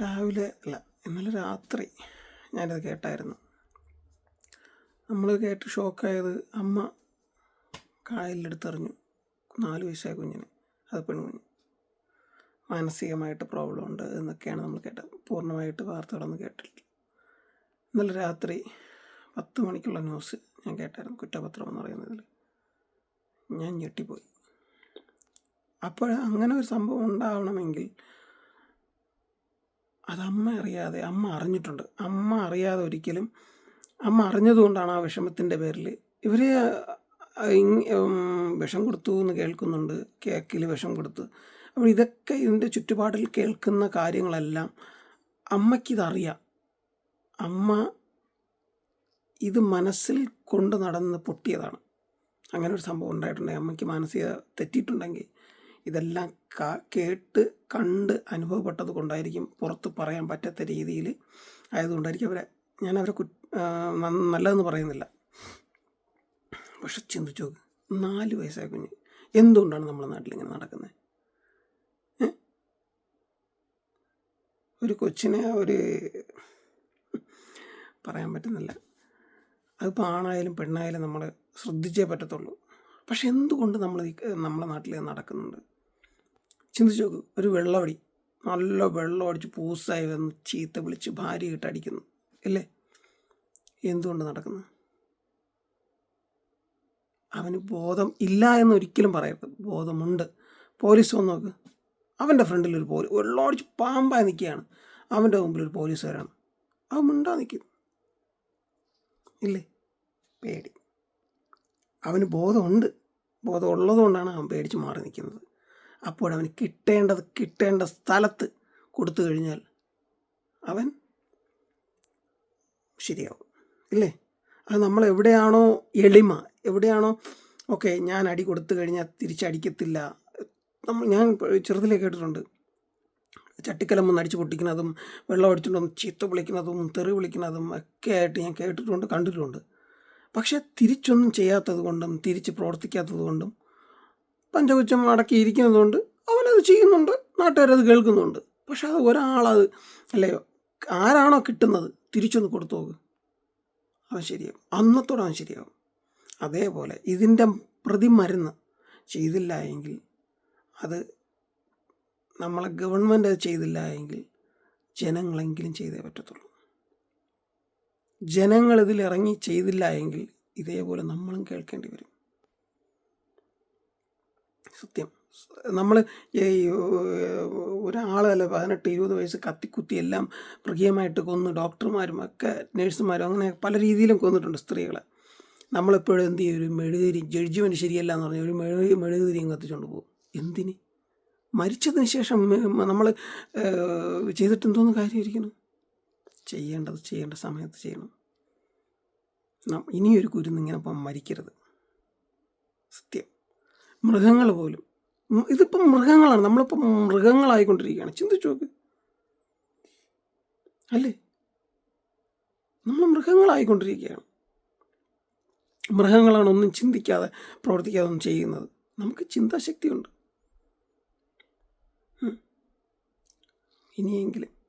രാവിലെ അല്ല ഇന്നലെ രാത്രി ഞാനത് കേട്ടായിരുന്നു. നമ്മൾ കേട്ട് ഷോക്കായത് അമ്മ കായലിലെടുത്തെറിഞ്ഞു. നാല് വയസ്സായ കുഞ്ഞിന് അത് പെൺകുഞ്ഞ്. മാനസികമായിട്ട് പ്രോബ്ലം ഉണ്ട് എന്നൊക്കെയാണ് നമ്മൾ കേട്ടത്. പൂർണമായിട്ട് വാർത്തകളൊന്നും കേട്ടിട്ടില്ല. ഇന്നലെ രാത്രി പത്ത് മണിക്കുള്ള ന്യൂസ് ഞാൻ കേട്ടായിരുന്നു കുറ്റപത്രം എന്ന് പറയുന്നതിൽ ഞാൻ ഞെട്ടിപ്പോയി. അപ്പോൾ അങ്ങനെ ഒരു സംഭവം ഉണ്ടാവണമെങ്കിൽ അത് അമ്മ അറിയാതെ അമ്മ അറിഞ്ഞിട്ടുണ്ട്. അമ്മ അറിയാതെ ഒരിക്കലും അമ്മ അറിഞ്ഞതുകൊണ്ടാണ് ആ വിഷമത്തിന്റെ പേരിൽ ഇവർ വിഷം കൊടുത്തു എന്ന് കേൾക്കുന്നുണ്ട്. കേക്കിൽ വിഷം കൊടുത്തു. അപ്പോൾ ഇതൊക്കെ ഇതിന്റെ ചുറ്റുപാടിൽ കേൾക്കുന്ന കാര്യങ്ങളെല്ലാം അമ്മയ്ക്കിതറിയാം. അമ്മ ഇത് മനസ്സിൽ കൊണ്ട് നടന്ന് പൊട്ടിയതാണ്. അങ്ങനെ ഒരു സംഭവം ഉണ്ടായിട്ടുണ്ടെങ്കിൽ അമ്മയ്ക്ക് മാനസിക തെറ്റിയിട്ടുണ്ടെങ്കിൽ ഇതെല്ലാം കേട്ട് കണ്ട് അനുഭവപ്പെട്ടത് കൊണ്ടായിരിക്കും പുറത്ത് പറയാൻ പറ്റാത്ത രീതിയിൽ ആയതുകൊണ്ടായിരിക്കും അവരെ ഞാൻ അവരെ കു നല്ലതെന്ന് പറയുന്നില്ല. പക്ഷെ ചിന്തിച്ചു നോക്ക് നാല് വയസ്സായ കുഞ്ഞ് എന്തുകൊണ്ടാണ് നമ്മുടെ നാട്ടിൽ ഇങ്ങനെ നടക്കുന്നത് ഒരു കൊച്ചിനെ ഒരു പറയാൻ പറ്റുന്നില്ല. അതിപ്പോൾ ആണായാലും പെണ്ണായാലും നമ്മൾ ശ്രദ്ധിച്ചേ പറ്റത്തുള്ളൂ. പക്ഷെ എന്തുകൊണ്ട് നമ്മൾ നമ്മുടെ നാട്ടിൽ നടക്കുന്നുണ്ട്? ചിന്തിച്ചു നോക്ക് ഒരു വെള്ളമടി നല്ല വെള്ളം അടിച്ച് പൂസായി വന്ന് ചീത്ത വിളിച്ച് ഭാര്യ ഇട്ട് അടിക്കുന്നു അല്ലേ? എന്തുകൊണ്ട് നടക്കുന്നു? അവന് ബോധം ഇല്ല എന്ന് ഒരിക്കലും പറയരുത് ബോധമുണ്ട്. പോലീസ് വന്ന് നോക്ക്. അവന്റെ ഫ്രണ്ടിൽ ഒരു പോലീസ് വെള്ളം അടിച്ച് പാമ്പായി നിൽക്കുകയാണ്. അവന്റെ മുമ്പിൽ ഒരു പോലീസുകാരാണ് അവൻ മിണ്ടാ നിൽക്കും ഇല്ലേ? പേടി. അവന് ബോധമുണ്ട്. ബോധമുള്ളതുകൊണ്ടാണ് അവൻ പേടിച്ച് മാറി നിൽക്കുന്നത്. അപ്പോഴവന് കിട്ടേണ്ടത് കിട്ടേണ്ട സ്ഥലത്ത് കൊടുത്തു കഴിഞ്ഞാൽ അവൻ ശരിയാവും. ഇല്ലേ? അത് നമ്മൾ എവിടെയാണോ എളിമ എവിടെയാണോ ഓക്കെ ഞാൻ അടി കൊടുത്തു കഴിഞ്ഞാൽ തിരിച്ചടിക്കത്തില്ല. നമ്മൾ ഞാൻ ചെറുതിലേ കേട്ടിട്ടുണ്ട്. ചട്ടിക്കലം അടിച്ചു പൊട്ടിക്കുന്നതും വെള്ളം അടിച്ചുകൊണ്ടും ചീത്ത വിളിക്കുന്നതും തെറി വിളിക്കുന്നതും ഒക്കെ ആയിട്ട് ഞാൻ കേട്ടിട്ടുണ്ട് കണ്ടിട്ടുണ്ട്. പക്ഷെ തിരിച്ചൊന്നും ചെയ്യാത്തത് കൊണ്ടും തിരിച്ച് പ്രവർത്തിക്കാത്തത് കൊണ്ടും പഞ്ചകുച്ചം അടക്കിയിരിക്കുന്നത് കൊണ്ട് അവനത് ചെയ്യുന്നുണ്ട് നാട്ടുകാരത് കേൾക്കുന്നുണ്ട്. പക്ഷെ അത് ഒരാളത് അല്ലേ ആരാണോ കിട്ടുന്നത് തിരിച്ചൊന്ന് കൊടുത്തു നോക്ക്. അവൻ ശരിയാവും. അന്നത്തോടെ അവൻ ശരിയാവും. അതേപോലെ ഇതിന്റെ പ്രതിമരുന്ന് ചെയ്തില്ല എങ്കിൽ അത് നമ്മളെ ഗവൺമെന്റ് അത് ചെയ്തില്ല എങ്കിൽ ജനങ്ങളെങ്കിലും ചെയ്തേ പറ്റത്തുള്ളൂ. ജനങ്ങൾ ഇതിൽ ഇറങ്ങി ചെയ്തില്ല എങ്കിൽ ഇതേപോലെ നമ്മളും കേൾക്കേണ്ടി വരും. സത്യം. നമ്മൾ ഈ ഒരാളല്ല പതിനെട്ട് ഇരുപത് വയസ്സ് കത്തിക്കുത്തി എല്ലാം മൃഗീയമായിട്ട് കൊന്ന് ഡോക്ടർമാരും ഒക്കെ നേഴ്സുമാരും അങ്ങനെ പല രീതിയിലും കൊന്നിട്ടുണ്ട് സ്ത്രീകളെ. നമ്മളെപ്പോഴും എന്ത് ചെയ്യും? ഒരു മെഴുകുതിരി ജഡ്ജ്മെന്റ് ശരിയല്ല എന്ന് പറഞ്ഞാൽ ഒരു മെഴുകു മെഴുകുതിരിയും കത്തിച്ചുകൊണ്ട് പോകും. എന്തിന്? മരിച്ചതിന് ശേഷം നമ്മൾ ചെയ്തിട്ട് എന്തോന്ന് കാര്യമായിരിക്കണം ചെയ്യേണ്ടത് ചെയ്യേണ്ട സമയത്ത് ചെയ്യണം. ഇനിയൊരു കുരുന്ന് ഇങ്ങനെ ഇപ്പം മരിക്കരുത്. സത്യം. മൃഗങ്ങൾ പോലും. ഇതിപ്പം മൃഗങ്ങളാണ്. നമ്മളിപ്പം മൃഗങ്ങളായിക്കൊണ്ടിരിക്കുകയാണ്. ചിന്തിച്ചു നോക്ക്. അല്ലേ? നമ്മൾ മൃഗങ്ങളായിക്കൊണ്ടിരിക്കുകയാണ്. മൃഗങ്ങളാണ് ഒന്നും ചിന്തിക്കാതെ പ്രവർത്തിക്കാതെ ഒന്നും ചെയ്യുന്നത്. നമുക്ക് ചിന്താശക്തിയുണ്ട്. ഇനിയെങ്കിലും